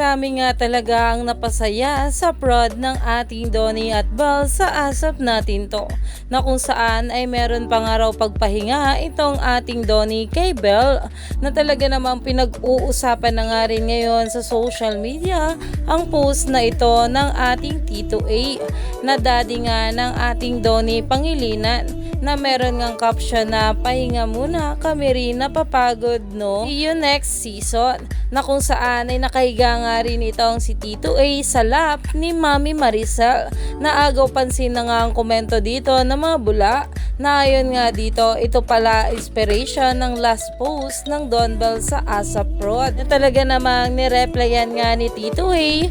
Marami nga talaga ang napasaya sa prod ng ating Donnie at Belle sa asap natin to na kung saan ay meron pa nga raw pagpahinga itong ating Donnie kay Belle na talaga namang pinag-uusapan na nga rin ngayon sa social media ang post na ito ng ating Tito A na daddy nga ng ating Donnie Pangilinan na meron ngang caption na pahinga muna kami rin napapagod no? See you next season na kung saan ay nakahiga nga rin itong si Tito A sa lap ni Mami Maricel. Na agaw pansin na nga ang komento dito ng mga bula na ayon nga dito ito pala inspiration ng last post ng Don Bell sa ASAP Prod na talaga namang nireplyan nga ni Tito A.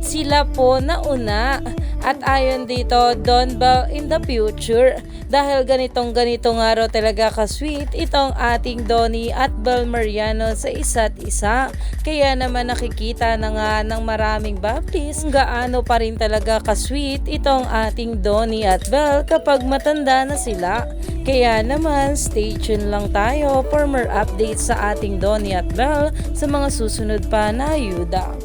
Sila po nauna at ayon dito Don Bell in the future? Dahil ganitong ganito nga raw talaga ka-sweet itong ating Donnie at Bel Mariano sa isa't isa. Kaya naman nakikita na nga ng maraming baptist gaano pa rin talaga ka-sweet itong ating Donnie at Bel kapag matanda na sila. Kaya naman stay tuned lang tayo for more updates sa ating Donnie at Bel sa mga susunod pa na ayuda